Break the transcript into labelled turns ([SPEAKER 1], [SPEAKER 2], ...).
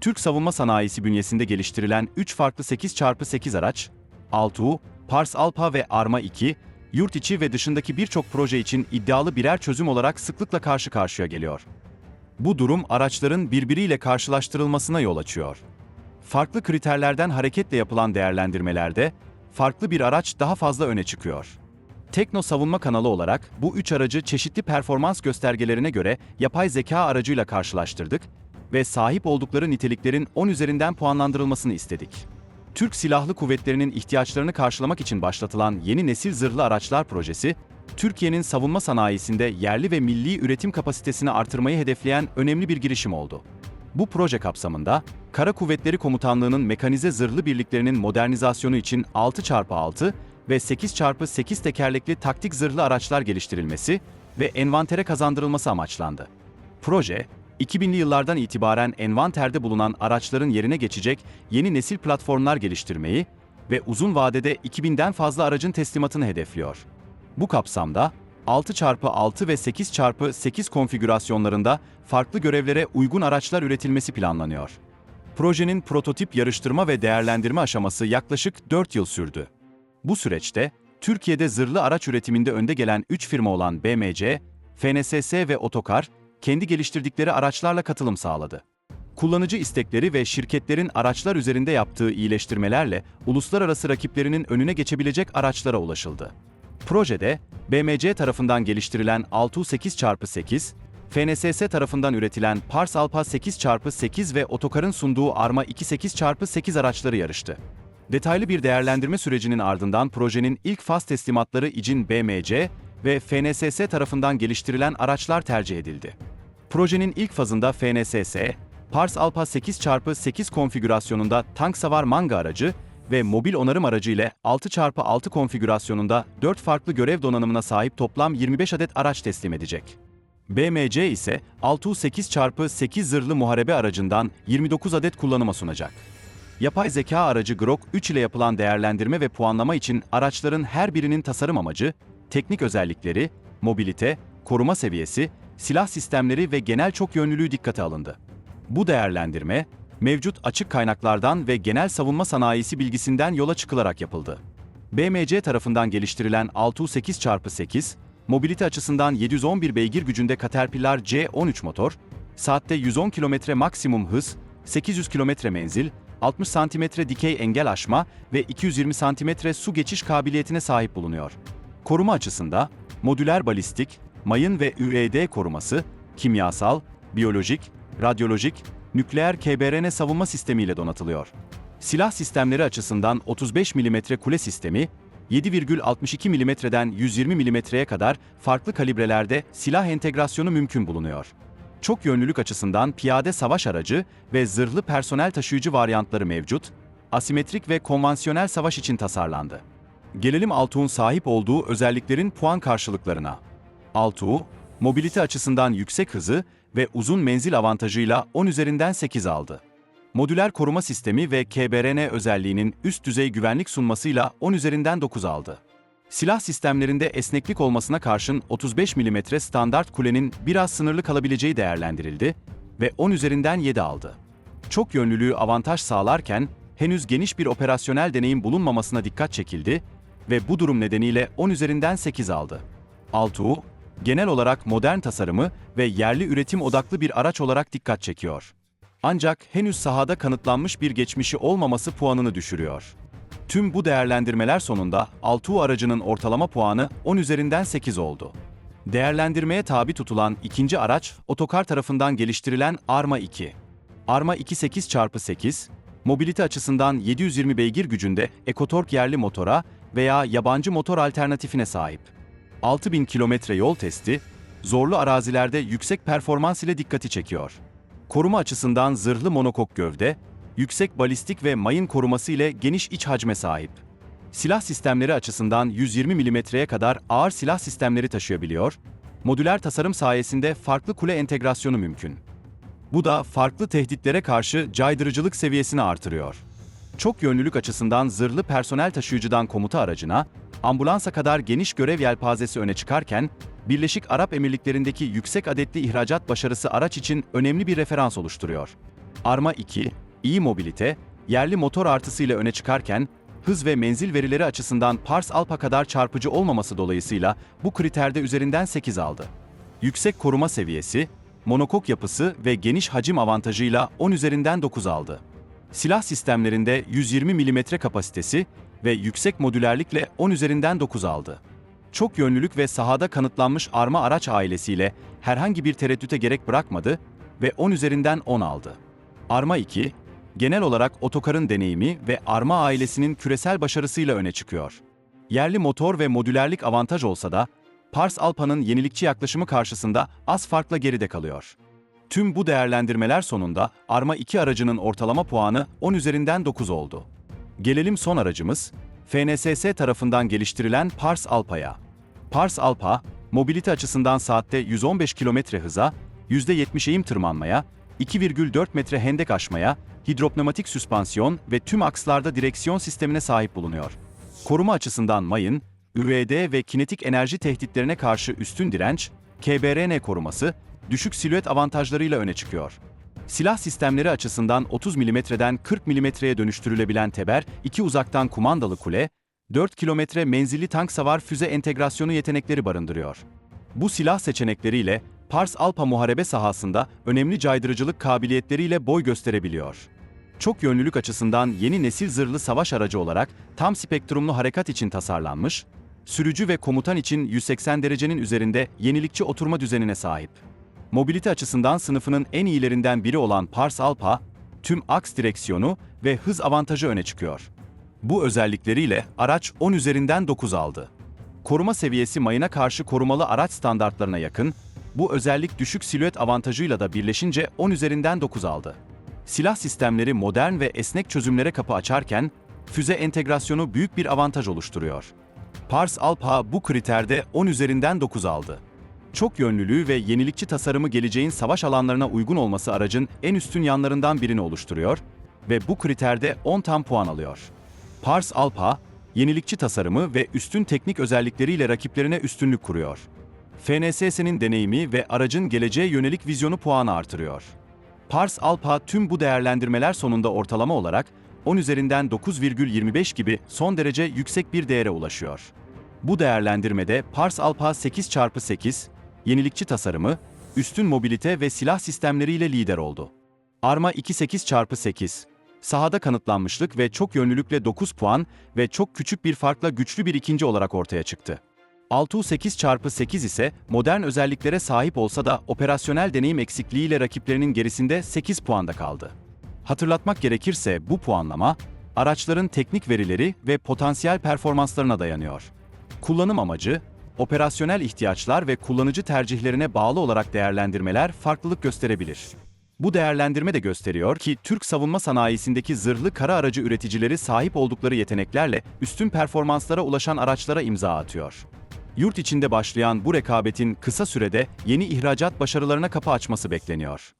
[SPEAKER 1] Türk savunma sanayisi bünyesinde geliştirilen 3 farklı 8x8 araç, Altuğ, Pars Alpa ve Arma 2, yurt içi ve dışındaki birçok proje için iddialı birer çözüm olarak sıklıkla karşı karşıya geliyor. Bu durum araçların birbiriyle karşılaştırılmasına yol açıyor. Farklı kriterlerden hareketle yapılan değerlendirmelerde farklı bir araç daha fazla öne çıkıyor. Tekno Savunma kanalı olarak bu üç aracı çeşitli performans göstergelerine göre yapay zeka aracıyla karşılaştırdık ve sahip oldukları niteliklerin 10 üzerinden puanlandırılmasını istedik. Türk Silahlı Kuvvetleri'nin ihtiyaçlarını karşılamak için başlatılan yeni nesil zırhlı araçlar projesi, Türkiye'nin savunma sanayisinde yerli ve milli üretim kapasitesini artırmayı hedefleyen önemli bir girişim oldu. Bu proje kapsamında, Kara Kuvvetleri Komutanlığı'nın mekanize zırhlı birliklerinin modernizasyonu için 6x6 ve 8x8 tekerlekli taktik zırhlı araçlar geliştirilmesi ve envantere kazandırılması amaçlandı. Proje, 2000'li yıllardan itibaren envanterde bulunan araçların yerine geçecek yeni nesil platformlar geliştirmeyi ve uzun vadede 2000'den fazla aracın teslimatını hedefliyor. Bu kapsamda 6x6 ve 8x8 konfigürasyonlarında farklı görevlere uygun araçlar üretilmesi planlanıyor. Projenin prototip yarıştırma ve değerlendirme aşaması yaklaşık 4 yıl sürdü. Bu süreçte Türkiye'de zırhlı araç üretiminde önde gelen 3 firma olan BMC, FNSS ve Otokar, kendi geliştirdikleri araçlarla katılım sağladı. Kullanıcı istekleri ve şirketlerin araçlar üzerinde yaptığı iyileştirmelerle uluslararası rakiplerinin önüne geçebilecek araçlara ulaşıldı. Projede BMC tarafından geliştirilen 6-8x8, FNSS tarafından üretilen Pars Alpa 8x8 ve Otokar'ın sunduğu Arma 2-8x8 araçları yarıştı. Detaylı bir değerlendirme sürecinin ardından projenin ilk faz teslimatları için BMC ve FNSS tarafından geliştirilen araçlar tercih edildi. Projenin ilk fazında FNSS, Pars Alpa 8x8 konfigürasyonunda tank savar manga aracı ve mobil onarım aracı ile 6x6 konfigürasyonunda 4 farklı görev donanımına sahip toplam 25 adet araç teslim edecek. BMC ise 6-8x8 zırhlı muharebe aracından 29 adet kullanıma sunacak. Yapay zeka aracı Grok 3 ile yapılan değerlendirme ve puanlama için araçların her birinin tasarım amacı, teknik özellikleri, mobilite, koruma seviyesi, silah sistemleri ve genel çok yönlülüğü dikkate alındı. Bu değerlendirme, mevcut açık kaynaklardan ve genel savunma sanayisi bilgisinden yola çıkılarak yapıldı. BMC tarafından geliştirilen 6-8x8, mobilite açısından 711 beygir gücünde Caterpillar C13 motor, saatte 110 km maksimum hız, 800 km menzil, 60 cm dikey engel aşma ve 220 cm su geçiş kabiliyetine sahip bulunuyor. Koruma açısında modüler balistik, mayın ve ÜED koruması, kimyasal, biyolojik, radyolojik, nükleer KBRN savunma sistemiyle donatılıyor. Silah sistemleri açısından 35 mm kule sistemi, 7,62 mm'den 120 mm'ye kadar farklı kalibrelerde silah entegrasyonu mümkün bulunuyor. Çok yönlülük açısından piyade savaş aracı ve zırhlı personel taşıyıcı varyantları mevcut, asimetrik ve konvansiyonel savaş için tasarlandı. Gelelim Altuğ'un sahip olduğu özelliklerin puan karşılıklarına. Altuğ, mobilite açısından yüksek hızı ve uzun menzil avantajıyla 10 üzerinden 8 aldı. Modüler koruma sistemi ve KBRN özelliğinin üst düzey güvenlik sunmasıyla 10 üzerinden 9 aldı. Silah sistemlerinde esneklik olmasına karşın 35 mm standart kulenin biraz sınırlı kalabileceği değerlendirildi ve 10 üzerinden 7 aldı. Çok yönlülüğü avantaj sağlarken henüz geniş bir operasyonel deneyim bulunmamasına dikkat çekildi ve bu durum nedeniyle 10 üzerinden 8 aldı. Altuğ, genel olarak modern tasarımı ve yerli üretim odaklı bir araç olarak dikkat çekiyor. Ancak henüz sahada kanıtlanmış bir geçmişi olmaması puanını düşürüyor. Tüm bu değerlendirmeler sonunda Altuğ aracının ortalama puanı 10 üzerinden 8 oldu. Değerlendirmeye tabi tutulan ikinci araç, Otokar tarafından geliştirilen Arma 2. Arma 2.8x8, mobilite açısından 720 beygir gücünde ekotork yerli motora veya yabancı motor alternatifine sahip. 6000 kilometre yol testi, zorlu arazilerde yüksek performans ile dikkati çekiyor. Koruma açısından zırhlı monokok gövde, yüksek balistik ve mayın koruması ile geniş iç hacme sahip. Silah sistemleri açısından 120 mm'ye kadar ağır silah sistemleri taşıyabiliyor, modüler tasarım sayesinde farklı kule entegrasyonu mümkün. Bu da farklı tehditlere karşı caydırıcılık seviyesini artırıyor. Çok yönlülük açısından zırhlı personel taşıyıcıdan komuta aracına, ambulansa kadar geniş görev yelpazesi öne çıkarken, Birleşik Arap Emirlikleri'ndeki yüksek adetli ihracat başarısı araç için önemli bir referans oluşturuyor. Arma 2, iyi mobilite, yerli motor artısıyla öne çıkarken, hız ve menzil verileri açısından Pars Alpha kadar çarpıcı olmaması dolayısıyla bu kriterde üzerinden 8 aldı. Yüksek koruma seviyesi, monokok yapısı ve geniş hacim avantajıyla 10 üzerinden 9 aldı. Silah sistemlerinde 120 mm kapasitesi ve yüksek modülerlikle 10 üzerinden 9 aldı. Çok yönlülük ve sahada kanıtlanmış arma araç ailesiyle herhangi bir tereddüte gerek bırakmadı ve 10 üzerinden 10 aldı. Arma 2, genel olarak otokarın deneyimi ve Arma ailesinin küresel başarısıyla öne çıkıyor. Yerli motor ve modülerlik avantaj olsa da, Pars Alpa'nın yenilikçi yaklaşımı karşısında az farkla geride kalıyor. Tüm bu değerlendirmeler sonunda Arma 2 aracının ortalama puanı 10 üzerinden 9 oldu. Gelelim son aracımız, FNSS tarafından geliştirilen Pars Alpa'ya. Pars Alpa, mobilite açısından saatte 115 km hıza, %70 eğim tırmanmaya, 2,4 metre hendek aşmaya, hidropneumatik süspansiyon ve tüm akslarda direksiyon sistemine sahip bulunuyor. Koruma açısından mayın, ÜVD ve kinetik enerji tehditlerine karşı üstün direnç, KBRN koruması, düşük silüet avantajlarıyla öne çıkıyor. Silah sistemleri açısından 30 mm'den 40 mm'ye dönüştürülebilen teber, iki uzaktan kumandalı kule, 4 kilometre menzilli tank savar füze entegrasyonu yetenekleri barındırıyor. Bu silah seçenekleriyle Pars Alpa muharebe sahasında önemli caydırıcılık kabiliyetleriyle boy gösterebiliyor. Çok yönlülük açısından yeni nesil zırhlı savaş aracı olarak tam spektrumlu harekat için tasarlanmış, sürücü ve komutan için 180 derecenin üzerinde yenilikçi oturma düzenine sahip. Mobilite açısından sınıfının en iyilerinden biri olan Pars Alpa, tüm aks direksiyonu ve hız avantajı öne çıkıyor. Bu özellikleriyle araç 10 üzerinden 9 aldı. Koruma seviyesi mayına karşı korumalı araç standartlarına yakın, bu özellik düşük silüet avantajıyla da birleşince 10 üzerinden 9 aldı. Silah sistemleri modern ve esnek çözümlere kapı açarken, füze entegrasyonu büyük bir avantaj oluşturuyor. Pars Alpha bu kriterde 10 üzerinden 9 aldı. Çok yönlülüğü ve yenilikçi tasarımı geleceğin savaş alanlarına uygun olması aracın en üstün yanlarından birini oluşturuyor ve bu kriterde 10 tam puan alıyor. Pars Alpha, yenilikçi tasarımı ve üstün teknik özellikleriyle rakiplerine üstünlük kuruyor. FNSS'nin deneyimi ve aracın geleceğe yönelik vizyonu puanı artırıyor. Pars Alpha tüm bu değerlendirmeler sonunda ortalama olarak 10 üzerinden 9,25 gibi son derece yüksek bir değere ulaşıyor. Bu değerlendirmede Pars Alpha 8x8, yenilikçi tasarımı, üstün mobilite ve silah sistemleriyle lider oldu. Arma 28x8, sahada kanıtlanmışlık ve çok yönlülükle 9 puan ve çok küçük bir farkla güçlü bir ikinci olarak ortaya çıktı. Altu 8x8 ise modern özelliklere sahip olsa da operasyonel deneyim eksikliğiyle rakiplerinin gerisinde 8 puanda kaldı. Hatırlatmak gerekirse bu puanlama, araçların teknik verileri ve potansiyel performanslarına dayanıyor. Kullanım amacı, operasyonel ihtiyaçlar ve kullanıcı tercihlerine bağlı olarak değerlendirmeler farklılık gösterebilir. Bu değerlendirme de gösteriyor ki Türk savunma sanayisindeki zırhlı kara aracı üreticileri sahip oldukları yeteneklerle üstün performanslara ulaşan araçlara imza atıyor. Yurt içinde başlayan bu rekabetin kısa sürede yeni ihracat başarılarına kapı açması bekleniyor.